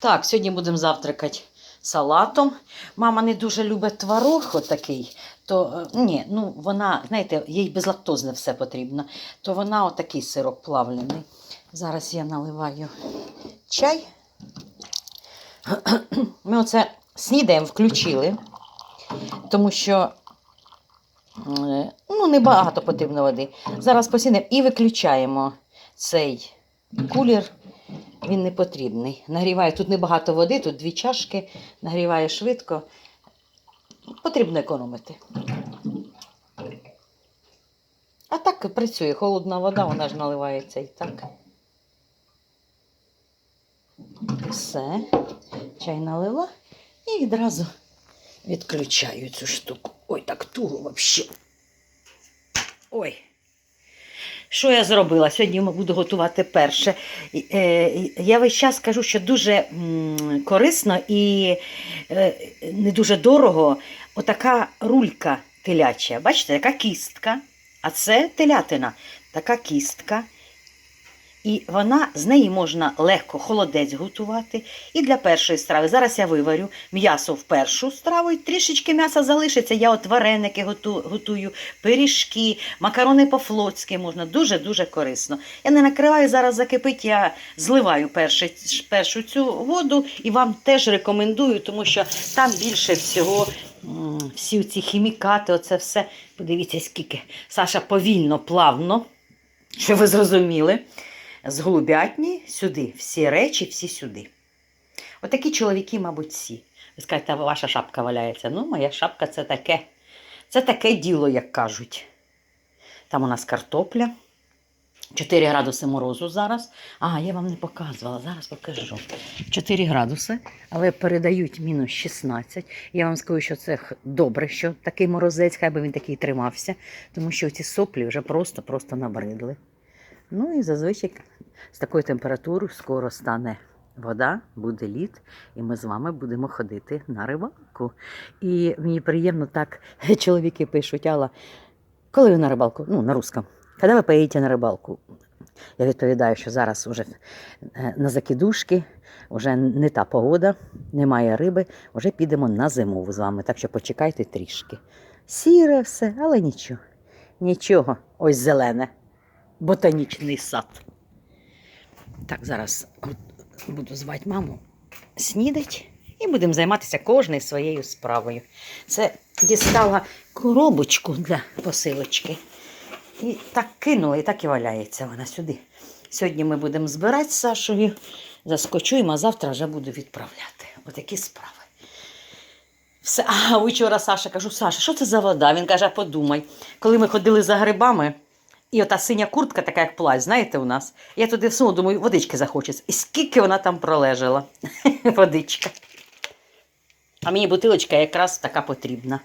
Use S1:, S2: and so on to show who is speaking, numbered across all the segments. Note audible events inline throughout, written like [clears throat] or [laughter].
S1: Так, сьогодні будемо завтракати салатом. Мама не дуже любить творог отакий. То е, ні, ну вона, знаєте, їй безлактозне все потрібно. То вона отакий сироп плавлений. Зараз я наливаю чай. Ми оце снідаємо включили, тому що ну, небагато потрібно води. Зараз посінемо і виключаємо цей кулір. Він не потрібний. Нагріває тут небагато води, тут дві чашки, нагріває швидко. Потрібно економити. А так працює холодна вода, вона ж наливається і так. Все. Чай налила і відразу відключаю цю штуку. Ой, так туго взагалі. Ой. Що я зробила? Сьогодні буду готувати перше. Е, Я весь час кажу, що дуже корисно і е, не дуже дорого. Отака рулька теляча. Бачите, яка кістка, а це телятина, така кістка. І вона з неї можна легко холодець готувати. І для першої страви. Зараз я виварю м'ясо в першу страву, і трішечки м'яса залишиться. Я от вареники готую, пиріжки, макарони по-флотськи можна. Дуже-дуже корисно. Я не накриваю, зараз закипить, я зливаю перше, першу цю воду і вам теж рекомендую, тому що там більше всього. Всі ці хімікати, оце все. Подивіться, скільки. Саша повільно, плавно, щоб ви зрозуміли з голубятні сюди. Всі речі, всі сюди. Отакі чоловіки, мабуть, всі. Ви скажете, ваша шапка валяється. Ну, моя шапка це таке. Це таке діло, як кажуть. Там у нас картопля. 4 градуси морозу зараз. А, я вам не показувала, зараз покажу. 4 градуси, але передають мінус 16. Я вам скажу, що це добре, що такий морозець, хай би він такий тримався, тому що ці соплі вже просто-просто набридли. Ну і зазвичай з такою температурою скоро стане вода, буде лід, і ми з вами будемо ходити на рибалку. І мені приємно так чоловіки пишуть, Алла, коли ви на рибалку? Ну, на русском. Коли ви поїдете на рибалку? Я відповідаю, що зараз вже е, на закидушки, вже не та погода, немає риби, вже підемо на зимову з вами. Так що почекайте трішки. Сіре все, але нічого. Нічого, ось зелене ботанічний сад. Так, зараз буду звати маму снідать і будемо займатися кожною своєю справою. Це дістала коробочку для посилочки. І так кинула, і так і валяється вона сюди. Сьогодні ми будемо збирати з Сашою, заскочуємо, а завтра вже буду відправляти. Отакі справи. Все. А вчора Саша кажу, Саша, що це за вода? Він каже, подумай. Коли ми ходили за грибами, і ота синя куртка, така як плащ, знаєте, у нас. Я туди всуну, думаю, водички захочеться. І скільки вона там пролежала. [laughs] Водичка. А мені бутилочка якраз така потрібна.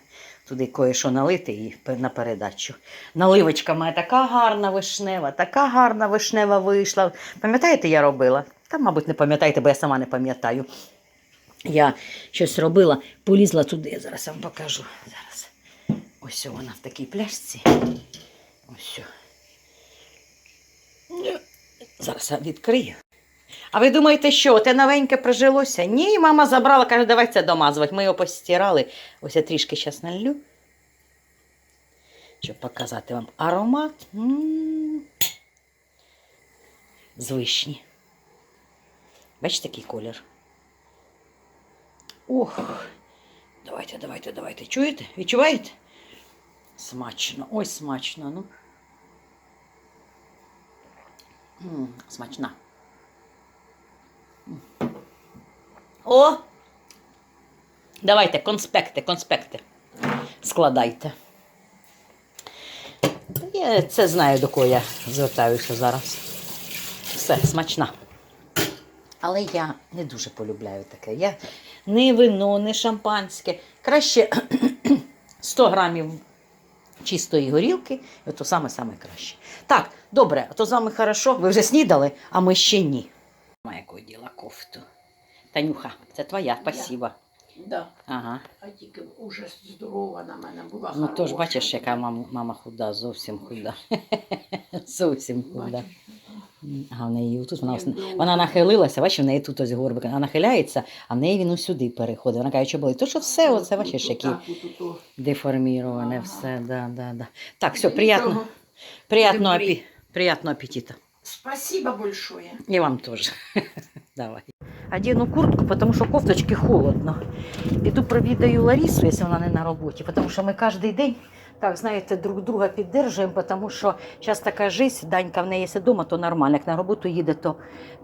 S1: Туди кое-що налити і на передачу. Наливочка моя така гарна вишнева, така гарна вишнева вийшла. Пам'ятаєте, я робила? Та, мабуть, не пам'ятаєте, бо я сама не пам'ятаю. Я щось робила, полізла туди, я зараз вам покажу. Зараз. Ось вона в такій пляшці. Ось. Зараз я відкрию. А ви думаєте, що те новеньке прижилося? Ні, мама забрала, каже, давай це домазувати. Ми його постирали. Ось я трішки зараз налью. Щоб показати вам аромат. М. Бачите, який колір? Ох. Давайте, давайте, давайте. Чуєте? Відчуваєте? Смачно. Ой, смачно. Ну. Смачна. О! Давайте, конспекти, конспекти. Складайте. Я це знаю, до кого я звертаюся зараз. Все, смачна. Але я не дуже полюбляю таке. Я не вино, не шампанське. Краще [clears throat] 100 грамів чистої горілки, то саме-саме краще. Так, добре, а то з вами хорошо. Ви вже снідали, а ми ще ні. Має якого діла кофту. Танюха, це твоя, спасибо.
S2: Да.
S1: Ага.
S2: А тільки уже здорова на мене була.
S1: Ну то ж бачиш, яка мама, мама худа, зовсім худа. [laughs] зовсім худа.
S2: Бачиш?
S1: А в неї тут вона,
S2: довго.
S1: вона нахилилася, бачиш, в неї тут ось горбик, вона нахиляється, а в неї він усюди переходить. Вона каже, що болить. То що все, оце бачиш, які
S2: Отак от ото.
S1: деформіроване,
S2: Ага.
S1: все, да, да, да. Так, все, приятно, приятного, апі, приятного аппетита.
S2: Спасибо большое.
S1: И вам тоже. [laughs] Давай. Одену куртку, потому что кофточки холодно. Іду провідаю Ларису, якщо вона не на роботі, тому що ми кожен день, так, знаєте, друг друга піддержуємо, тому що зараз така життя, Данька в неї якщо вдома, то нормально, як на роботу їде, то,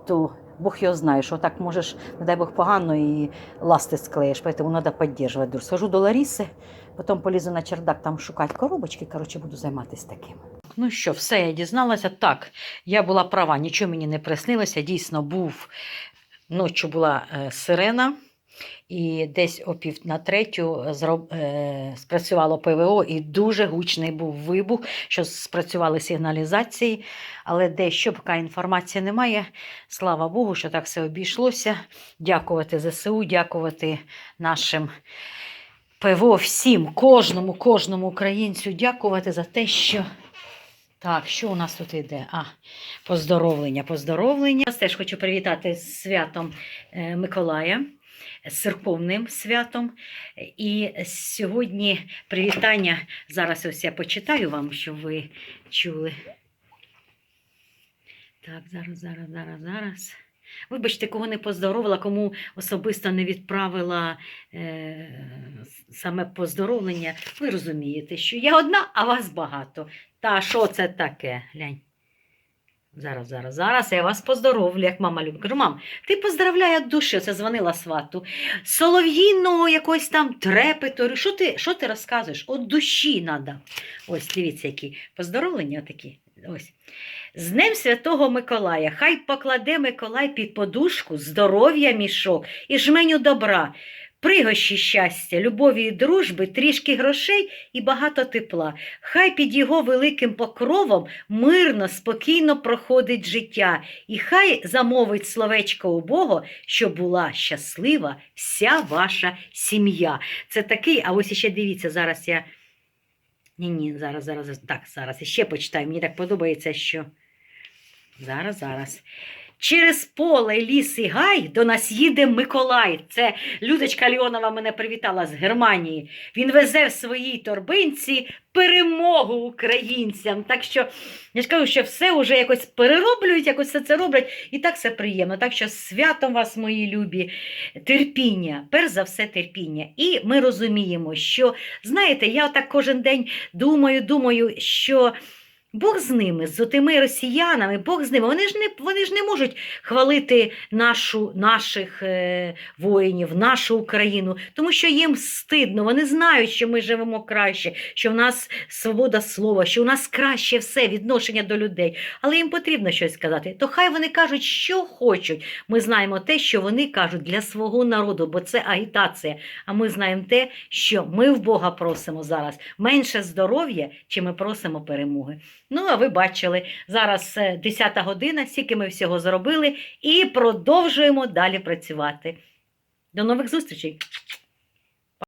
S1: то Бог його знає, що так можеш, не дай Бог, погано і ласти склеїш, тому треба підтримувати. Схожу до Лариси, потім полізу на чердак там шукати коробочки, коротше, буду займатися таким. Ну що, все, я дізналася. Так, я була права, нічого мені не приснилося. Дійсно, був ночі була е, сирена, і десь о пів на третю зроб, е, спрацювало ПВО, і дуже гучний був вибух, що спрацювали сигналізації, але дещо поки інформації немає. Слава Богу, що так все обійшлося. Дякувати ЗСУ, дякувати нашим. ПВО всім, кожному, кожному українцю дякувати за те, що так, що у нас тут іде? А, поздоровлення, поздоровлення. Я теж хочу привітати з святом е, Миколая, церковним святом. І сьогодні привітання. Зараз ось я почитаю вам, щоб ви чули. Так, зараз, зараз, зараз, зараз. Вибачте, кого не поздоровила, кому особисто не відправила е, саме поздоровлення. Ви розумієте, що я одна, а вас багато. Та що це таке? Глянь. Зараз, зараз, зараз я вас поздоровлю, як мама любить. Кажу, мам, ти поздравляй від душі, це дзвонила свату. Солов'їного якогось там трепету. Що ти, що ти розказуєш? От душі треба. Ось, дивіться, які поздоровлення такі. Ось. З Днем Святого Миколая, хай покладе Миколай під подушку здоров'я мішок і жменю добра, пригощі щастя, любові і дружби, трішки грошей і багато тепла. Хай під його великим покровом мирно, спокійно проходить життя, і хай замовить словечко у Бога, щоб була щаслива вся ваша сім'я. Це такий, а ось іще дивіться, зараз я. Ні, ні, зараз, зараз, так, зараз ще почитаю. Мені так подобається, що. Зараз, зараз. Через поле, ліс і гай до нас їде Миколай. Це Людочка Ліонова мене привітала з Германії. Він везе в своїй торбинці перемогу українцям. Так що я ж кажу, що все вже якось перероблюють, якось все це роблять, і так все приємно. Так що святом вас, мої любі, терпіння, перш за все, терпіння. І ми розуміємо, що знаєте, я так кожен день думаю, думаю, що. Бог з ними, з тими росіянами, Бог з ними. Вони ж не, вони ж не можуть хвалити нашу, наших е, воїнів, нашу Україну, тому що їм стидно. Вони знають, що ми живемо краще, що в нас свобода слова, що у нас краще все відношення до людей. Але їм потрібно щось сказати. То хай вони кажуть, що хочуть. Ми знаємо те, що вони кажуть для свого народу, бо це агітація. А ми знаємо те, що ми в Бога просимо зараз менше здоров'я, чи ми просимо перемоги. Ну, а ви бачили, зараз е, 10 година, скільки ми всього зробили, і продовжуємо далі працювати. До нових зустрічей!